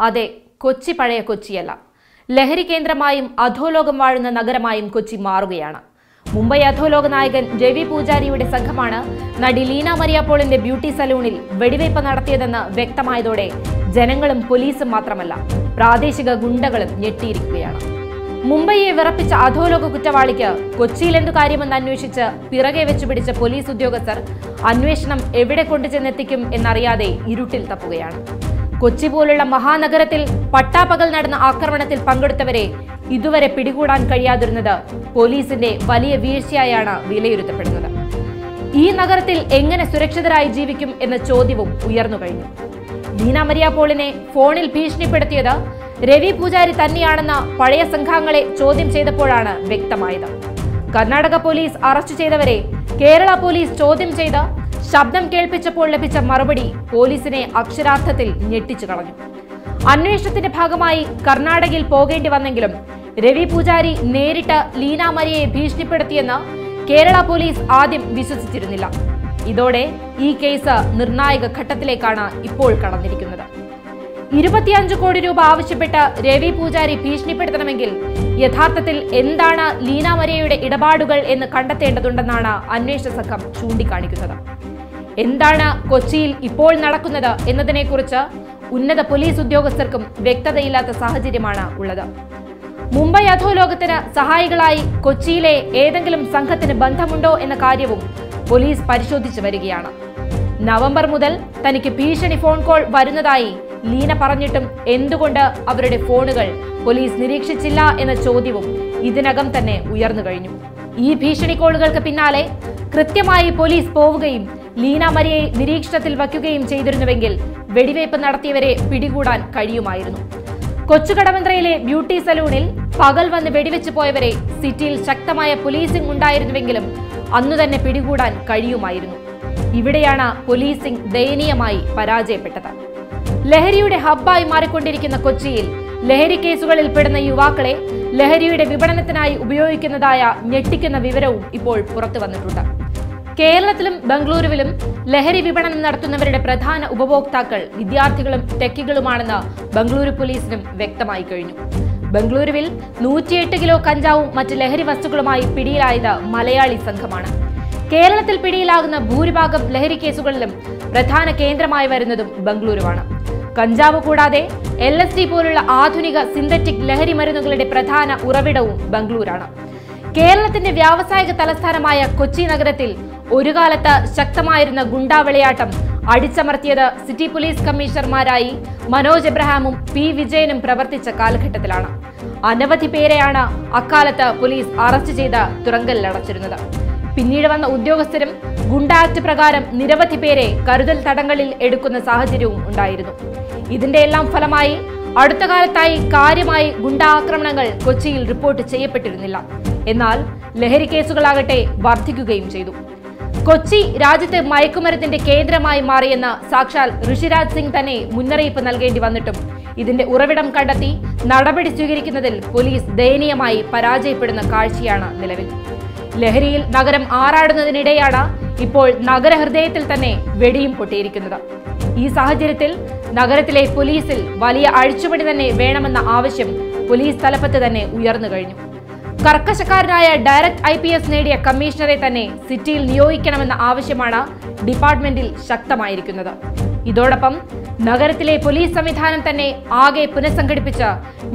അതെ കൊച്ചി പഴയ കൊച്ചിയല്ല. ലഹരി കേന്ദ്രമായും അധോലോകം വാഴുന്ന നഗരമായും കൊച്ചി മാറുകയാണ്. മുംബൈ അധോലോക നായകൻ രവി പൂജാരിയുടെ സംഘമാണ് നടി ലീന മരിയ പോളിന്റെ ബ്യൂട്ടി സലൂണിൽ വെടിവയ്പ് നടത്തിയതെന്ന് വ്യക്തമായതോടെ ജനങ്ങളും പോലീസും മാത്രമല്ല പ്രാദേശിക ഗുണ്ടകളും ഞെട്ടിയിരിക്കുകയാണ്. മുംബൈയെ വിറപ്പിച്ച അധോലോക കുറ്റവാളിക്ക് കൊച്ചിയിൽ എന്തു കാര്യമെന്ന് അന്വേഷിച്ച് പിറകെ വെച്ചു പിടിച്ച പോലീസ് ഉദ്യോഗസ്ഥർ അന്വേഷണം എവിടെ കൊണ്ടുചെന്നെത്തിക്കും എന്നറിയാതെ ഇരുട്ടിൽ തപ്പുകയാണ്. കൊച്ചി പോലുള്ള മഹാനഗരത്തിൽ പട്ടാപ്പകൽ നടന്ന ആക്രമണത്തിൽ പങ്കെടുത്തവരെ ഇതുവരെ പിടികൂടാൻ കഴിയാതിരുന്നത് പോലീസിന്റെ വലിയ വീഴ്ചയായാണ് വിലയിരുത്തപ്പെടുന്നത്. ഈ നഗരത്തിൽ എങ്ങനെ സുരക്ഷിതരായി ജീവിക്കും എന്ന ചോദ്യവും ഉയർന്നു കഴിഞ്ഞു. ലീന മരിയ പോളിനെ ഫോണിൽ ഭീഷണിപ്പെടുത്തിയത് രവി പൂജാരി തന്നെയാണെന്ന പഴയ സംഘാംഗങ്ങളെ ചോദ്യം ചെയ്തപ്പോഴാണ് വ്യക്തമായത്. കർണാടക പോലീസ് അറസ്റ്റ് ചെയ്തവരെ കേരള പോലീസ് ചോദ്യം ചെയ്ത് ശബ്ദം കേൾപ്പിച്ചപ്പോൾ ലഭിച്ച മറുപടി പോലീസിനെ അക്ഷരാർത്ഥത്തിൽ ഞെട്ടിച്ചു കളഞ്ഞു. അന്വേഷണത്തിന്റെ ഭാഗമായി കർണാടകയിൽ പോകേണ്ടി വന്നെങ്കിലും രവി പൂജാരി നേരിട്ട് ലീന മരിയെ ഭീഷണിപ്പെടുത്തിയെന്ന് കേരള പോലീസ് ആദ്യം വിശ്വസിച്ചിരുന്നില്ല. ഇതോടെ ഈ കേസ് നിർണായക ഘട്ടത്തിലേക്കാണ് ഇപ്പോൾ കടന്നിരിക്കുന്നത്. ഇരുപത്തിയഞ്ച് കോടി രൂപ ആവശ്യപ്പെട്ട് രവി പൂജാരി ഭീഷണിപ്പെടുത്തണമെങ്കിൽ യഥാർത്ഥത്തിൽ എന്താണ് ലീന മരിയയുടെ ഇടപാടുകൾ എന്ന് കണ്ടെത്തേണ്ടതുണ്ടെന്നാണ് അന്വേഷണ സംഘം ചൂണ്ടിക്കാണിക്കുന്നത്. എന്താണ് കൊച്ചിയിൽ ഇപ്പോൾ നടക്കുന്നത് എന്നതിനെക്കുറിച്ച് ഉന്നത പോലീസ് ഉദ്യോഗസ്ഥർക്കും വ്യക്തതയില്ലാത്ത സാഹചര്യമാണ് ഉള്ളത്. മുംബൈ അധോലോകത്തിന് സഹായികളായി കൊച്ചിയിലെ ഏതെങ്കിലും സംഘത്തിന് ബന്ധമുണ്ടോ എന്ന കാര്യവും പോലീസ് പരിശോധിച്ചു വരികയാണ്. നവംബർ മുതൽ തനിക്ക് ഭീഷണി ഫോൺ കോൾ വരുന്നതായി ലീന പറഞ്ഞിട്ടും എന്തുകൊണ്ട് അവരുടെ ഫോണുകൾ പോലീസ് നിരീക്ഷിച്ചില്ല എന്ന ചോദ്യവും ഇതിനകം തന്നെ ഉയർന്നു കഴിഞ്ഞു. ഈ ഭീഷണി കോളുകൾക്ക് പിന്നാലെ കൃത്യമായി പോലീസ് പോവുകയും ലീന മരിയെ നിരീക്ഷണത്തിൽ വയ്ക്കുകയും ചെയ്തിരുന്നുവെങ്കിൽ വെടിവയ്പ് നടത്തിയവരെ പിടികൂടാൻ കഴിയുമായിരുന്നു. കൊച്ചുകടവന്ത്രയിലെ ബ്യൂട്ടി സലൂണിൽ പകൽ വന്ന് വെടിവെച്ച് പോയവരെ സിറ്റിയിൽ ശക്തമായ പോലീസിംഗ് ഉണ്ടായിരുന്നുവെങ്കിലും അന്നു തന്നെ പിടികൂടാൻ കഴിയുമായിരുന്നു. ഇവിടെയാണ് പോലീസിംഗ് ദയനീയമായി പരാജയപ്പെട്ടത്. ലഹരിയുടെ ഹബ്ബായി മാറിക്കൊണ്ടിരിക്കുന്ന കൊച്ചിയിൽ ലഹരി കേസുകളിൽ പെടുന്ന യുവാക്കളെ ലഹരിയുടെ വിപണനത്തിനായി ഉപയോഗിക്കുന്നതായ ഞെട്ടിക്കുന്ന വിവരവും ഇപ്പോൾ പുറത്തു വന്നിട്ടുണ്ട്. കേരളത്തിലും ബംഗളൂരുവിലും ലഹരി വിപണനം നടത്തുന്നവരുടെ പ്രധാന ഉപഭോക്താക്കൾ വിദ്യാർത്ഥികളും ടെക്കികളുമാണെന്ന് ബംഗളൂരു പോലീസിനും വ്യക്തമായി കഴിഞ്ഞു. ബംഗളൂരുവിൽ നൂറ്റിയെട്ട് കിലോ കഞ്ചാവും മറ്റ് ലഹരി വസ്തുക്കളുമായി പിടിയിലായത് മലയാളി സംഘമാണ്. കേരളത്തിൽ പിടിയിലാകുന്ന ഭൂരിഭാഗം ലഹരി കേസുകളിലും പ്രധാന കേന്ദ്രമായി വരുന്നതും ബംഗളൂരുവാണ്. കഞ്ചാവ് കൂടാതെ എൽ എസ് ഡി പോലുള്ള ആധുനിക സിന്തറ്റിക് ലഹരി മരുന്നുകളുടെ പ്രധാന ഉറവിടവും ബംഗളൂരാണ്. കേരളത്തിന്റെ വ്യാവസായിക തലസ്ഥാനമായ കൊച്ചി നഗരത്തിൽ ഒരു കാലത്ത് ശക്തമായിരുന്ന ഗുണ്ടാവിളയാട്ടം അടിച്ചമർത്തിയത് സിറ്റി പോലീസ് കമ്മീഷണർമാരായി മനോജ് എബ്രഹാമും പി വിജയനും പ്രവർത്തിച്ച കാലഘട്ടത്തിലാണ്. അനവധി പേരെയാണ് അക്കാലത്ത് പോലീസ് അറസ്റ്റ് ചെയ്ത് തുറങ്കലിലടച്ചിരുന്നത് പിന്നീട് വന്ന ഉദ്യോഗസ്ഥരും ഗുണ്ട ആക്ട് പ്രകാരം നിരവധി പേരെ കരുതൽ തടങ്കലിൽ എടുക്കുന്ന സാഹചര്യവും ഉണ്ടായിരുന്നു. ഇതിന്റെ എല്ലാം ഫലമായി അടുത്ത കാലത്തായി കാര്യമായി ഗുണ്ടാക്രമണങ്ങൾ കൊച്ചിയിൽ റിപ്പോർട്ട് ചെയ്യപ്പെട്ടിരുന്നില്ല. എന്നാൽ ലഹരി കേസുകളാകട്ടെ വർദ്ധിക്കുകയും ചെയ്തു. കൊച്ചി രാജ്യത്തെ മയക്കുമരത്തിന്റെ കേന്ദ്രമായി മാറിയെന്ന സാക്ഷാൽ ഋഷിരാജ് സിംഗ് തന്നെ മുന്നറിയിപ്പ് നൽകേണ്ടി വന്നിട്ടും. ഇതിന്റെ ഉറവിടം കണ്ടെത്തി നടപടി സ്വീകരിക്കുന്നതിൽ പോലീസ് ദയനീയമായി പരാജയപ്പെടുന്ന കാഴ്ചയാണ് നിലവിൽ. ലഹരിയിൽ നഗരം ആറാടുന്നതിനിടെയാണ് ഇപ്പോൾ നഗരഹൃദയത്തിൽ തന്നെ വെടിയും പൊട്ടിയിരിക്കുന്നത്. ഈ സാഹചര്യത്തിൽ നഗരത്തിലെ പോലീസിൽ വലിയ അഴിച്ചുപണി തന്നെ വേണമെന്ന ആവശ്യം പോലീസ് തലപ്പത്ത് തന്നെ ഉയർന്നു കഴിഞ്ഞു. കർക്കശക്കാരനായ ഡയറക്ട് ഐ പി എസ് നേടിയ കമ്മീഷണറെ തന്നെ സിറ്റിയിൽ നിയോഗിക്കണമെന്ന ആവശ്യമാണ് ഡിപ്പാർട്ട്മെന്റിൽ ശക്തമായിരിക്കുന്നത്. ഇതോടൊപ്പം നഗരത്തിലെ പോലീസ് സംവിധാനം തന്നെ ആകെ പുനഃസംഘടിപ്പിച്ച്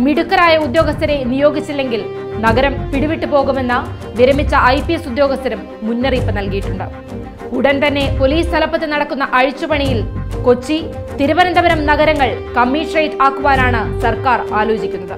മിടുക്കരായ ഉദ്യോഗസ്ഥരെ നിയോഗിച്ചില്ലെങ്കിൽ നഗരം പിടിവിട്ടു പോകുമെന്ന് വിരമിച്ച ഐ പി എസ് ഉദ്യോഗസ്ഥരും മുന്നറിയിപ്പ് നൽകിയിട്ടുണ്ട്. ഉടൻ തന്നെ പോലീസ് തലപ്പത്ത് നടക്കുന്ന അഴിച്ചുപണിയിൽ കൊച്ചി തിരുവനന്തപുരം നഗരങ്ങൾ കമ്മീഷണറേറ്റ് ആക്കുവാനാണ് സർക്കാർ ആലോചിക്കുന്നത്.